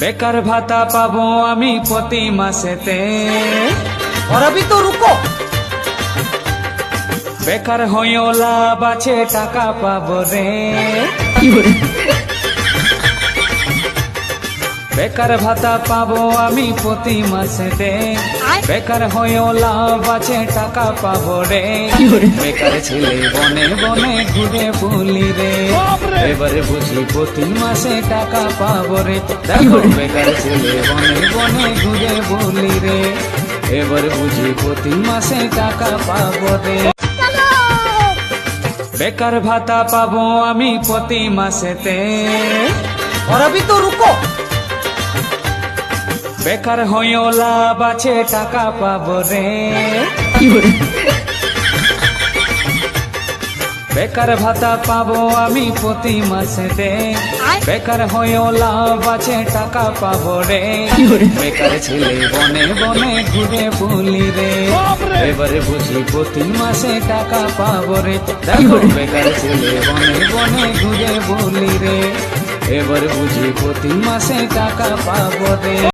বেকার ভাতা পাবো আমি প্রতি মাসেতে। অরবি তো রুকো। বেকার হয়েও লাভ আছে টাকা পাবো রে। বেকার ভাতা পাবো আমি প্রতি মাসেতে বেকার হয়েও লাভ আছে টাকা পাবো রে বেকার ছেলে বনে বনে ঘুরে বলি রে এবারে বুঝি প্রতি মাসে টাকা পাবো রে দেখো বেকার ছেলে বনে বনে ঘুরে বলি রে এবার বুঝি প্রতি মাসে টাকা পাবো রে বেকার ভাতা পাবো আমি প্রতি মাসেতে और अभी तो रुको বেকার হয়েও লাভ আছে টাকা পাবো রে। বেকার ভাতা পাবো আমি প্রতি মাসেতে বেকার হয়েও লাভ আছে টাকা পাবো রে। বেকার ছেলে বনে বনে ঘুরে বলি রে। এবারে বুঝি প্রতি মাসে টাকা পাবো রে। দেখো বেকার ছেলে বনে বনে ঘুরে বলি রে। এবার বুঝি প্রতি মাসে টাকা পাবো রে।